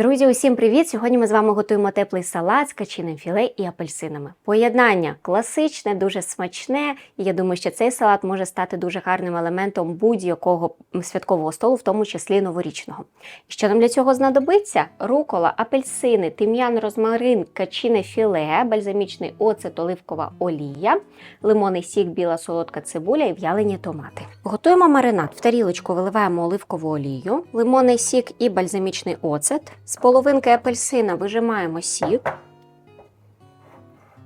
Друзі, усім привіт! Сьогодні ми з вами готуємо теплий салат з качиним філе і апельсинами. Поєднання класичне, дуже смачне, і я думаю, що цей салат може стати дуже гарним елементом будь-якого святкового столу, в тому числі новорічного. Що нам для цього знадобиться? Рукола, апельсини, тим'ян, розмарин, качине філе, бальзамічний оцет, оливкова олія, лимонний сік, біла солодка цибуля і в'ялені томати. Готуємо маринад. В тарілочку виливаємо оливкову олію, лимонний сік і бальзамічний оцет. З половинки апельсина вижимаємо сік,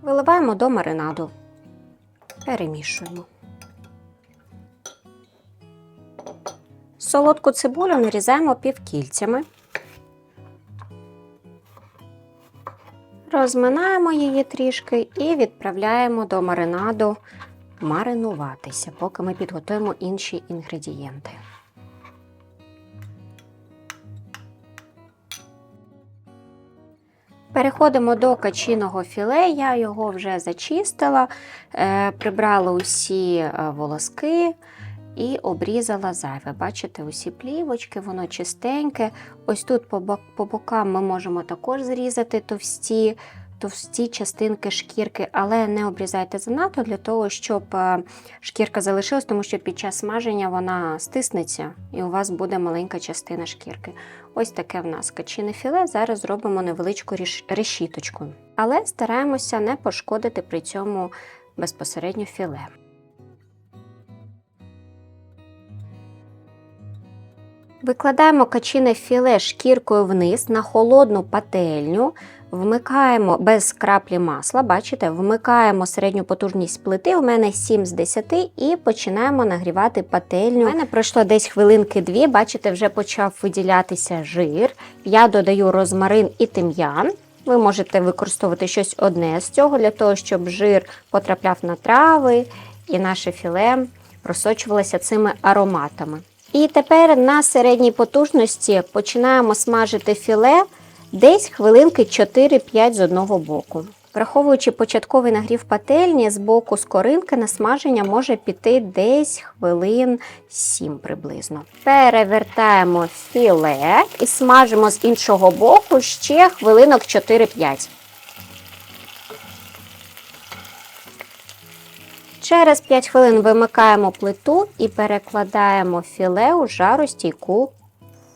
виливаємо до маринаду, перемішуємо. Солодку цибулю нарізаємо півкільцями. Розминаємо її трішки і відправляємо до маринаду маринуватися, поки ми підготуємо інші інгредієнти. Переходимо до качиного філе. Я його вже зачистила, е, прибрала усі е, волоски і обрізала зайве. Бачите, усі плівочки, воно чистеньке. Ось тут по бокам ми можемо також зрізати товсті. Товсті частинки шкірки, але не обрізайте занадто для того, щоб е, шкірка залишилась, тому що під час смаження вона стиснеться і у вас буде маленька частина шкірки. Ось таке в нас качине філе. Зараз зробимо невеличку решіточку. Але стараємося не пошкодити при цьому безпосередньо філе. Викладаємо качине філе шкіркою вниз на холодну пательню, вмикаємо без краплі масла, бачите, вмикаємо середню потужність плити, у мене 7 з 10, і починаємо нагрівати пательню. У мене пройшло десь хвилинки дві, бачите, вже почав виділятися жир. Я додаю розмарин і тим'ян. Ви можете використовувати щось одне з цього для того, щоб жир потрапляв на трави і наше філе просочувалося цими ароматами. І тепер на середній потужності починаємо смажити філе десь хвилинки 4-5 з одного боку. Враховуючи початковий нагрів пательні, з боку скоринки на смаження може піти десь хвилин 7 приблизно. Перевертаємо філе і смажимо з іншого боку ще хвилинок 4-5. Через 5 хвилин вимикаємо плиту і перекладаємо філе у жаростійку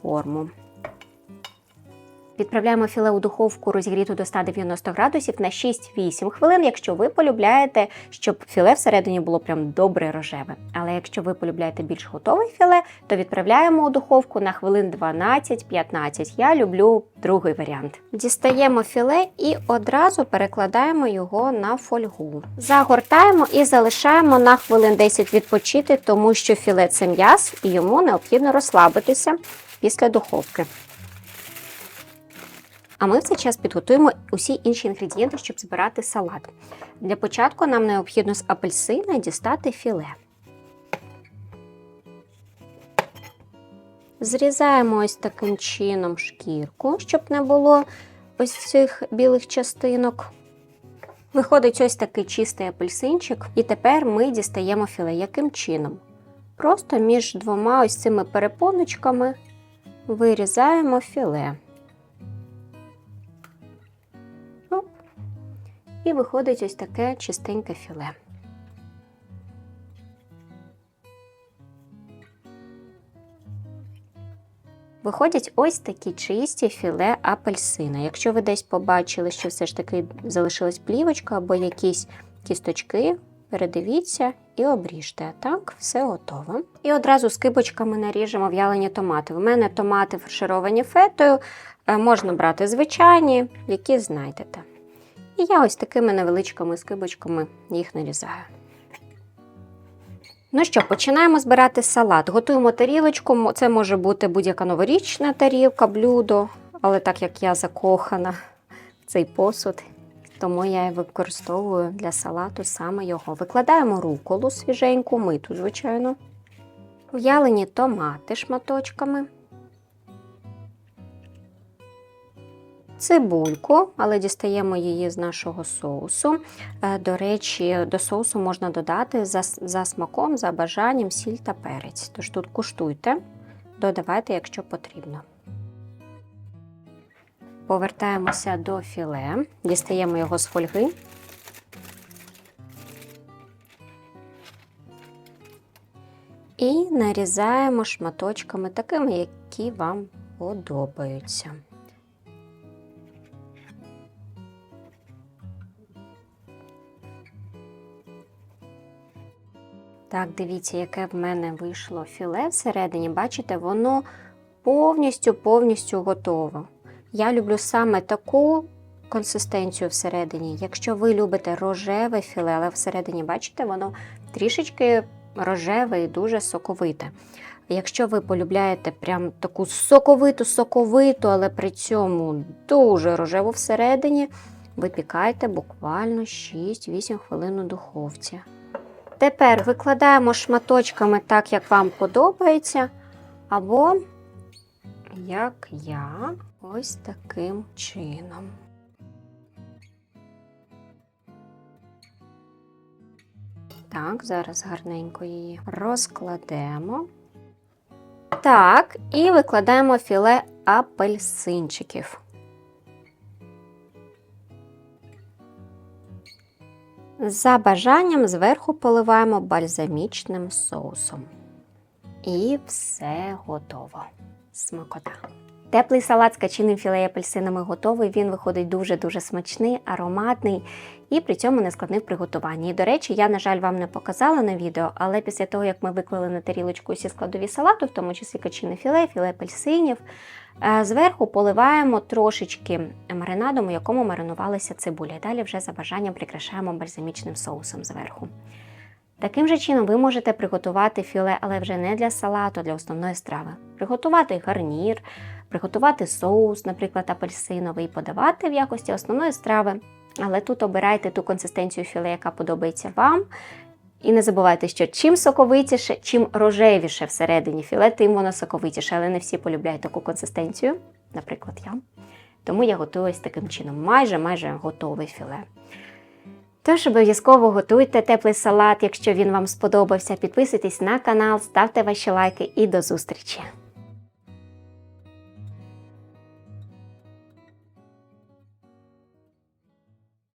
форму. Відправляємо філе у духовку розігріту до 190 градусів на 6-8 хвилин, якщо ви полюбляєте, щоб філе всередині було прям добре рожеве. Але якщо ви полюбляєте більш готове філе, то відправляємо у духовку на хвилин 12-15. Я люблю другий варіант. Дістаємо філе і одразу перекладаємо його на фольгу. Загортаємо і залишаємо на хвилин 10 відпочити, тому що філе це м'яс і йому необхідно розслабитися після духовки. А ми в цей час підготуємо усі інші інгредієнти, щоб збирати салат. Для початку нам необхідно з апельсина дістати філе. Зрізаємо ось таким чином шкірку, щоб не було ось цих білих частинок. Виходить ось такий чистий апельсинчик, і тепер ми дістаємо філе. Яким чином? Просто між двома ось цими перепоночками вирізаємо філе. І виходить ось таке чистеньке філе. Виходять ось такі чисті філе апельсина. Якщо ви десь побачили, що все ж таки залишилась плівочка або якісь кісточки, передивіться і обріжте. Так, все готово. І одразу з кибочками наріжемо в'ялені томати. У мене томати фаршировані фетою, е, можна брати звичайні, які знайдете. І я ось такими невеличкими скибочками їх нарізаю. Ну що, починаємо збирати салат. Готуємо тарілочку. Це може бути будь-яка новорічна тарілка, блюдо, але так як я закохана в цей посуд, тому я і використовую для салату саме його. Викладаємо руколу свіженьку, миту, звичайно. В'ялені томати шматочками. Цибульку, але дістаємо її з нашого соусу. Е, До речі, до соусу можна додати за, за смаком, за бажанням сіль та перець. Тож тут куштуйте, додавайте, якщо потрібно. Повертаємося до філе, дістаємо його з фольги. І нарізаємо шматочками такими, які вам подобаються. Так, дивіться, яке в мене вийшло філе всередині. Бачите, воно повністю повністю готово. Я люблю саме таку консистенцію всередині. Якщо ви любите рожеве філе, але всередині, бачите, воно трішечки рожеве і дуже соковите. Якщо ви полюбляєте прям таку соковиту, соковиту, але при цьому дуже рожеву всередині, випікайте буквально 6-8 хвилин у духовці. Тепер викладаємо шматочками так, як вам подобається, або як я, ось таким чином. Так, зараз гарненько її розкладемо. Так, і викладаємо філе апельсинчиків. За бажанням зверху поливаємо бальзамічним соусом. І все готово. Смакота. Теплий салат з качиним філе і апельсинами готовий. Він виходить дуже-дуже смачний, ароматний і при цьому не складний в приготуванні. І, до речі, я, на жаль, вам не показала на відео, але після того, як ми виклали на тарілочку усі складові салату, в тому числі качине філе, філе апельсинів, е, зверху поливаємо трошечки маринадом, у якому маринувалася цибуля. Далі вже за бажанням прикрашаємо бальзамічним соусом зверху. Таким же чином ви можете приготувати філе, але вже не для салату, а для основної страви. Приготувати гарнір, приготувати соус, наприклад, апельсиновий, подавати в якості основної страви. Але тут обирайте ту консистенцію філе, яка подобається вам. І не забувайте, що чим соковитіше, чим рожевіше всередині філе, тим воно соковитіше. Але не всі полюбляють таку консистенцію, наприклад, я. Тому я готую таким чином, майже майже готове філе. Тож обов'язково готуйте теплий салат, якщо він вам сподобався. Підписуйтесь на канал, ставте ваші лайки і до зустрічі!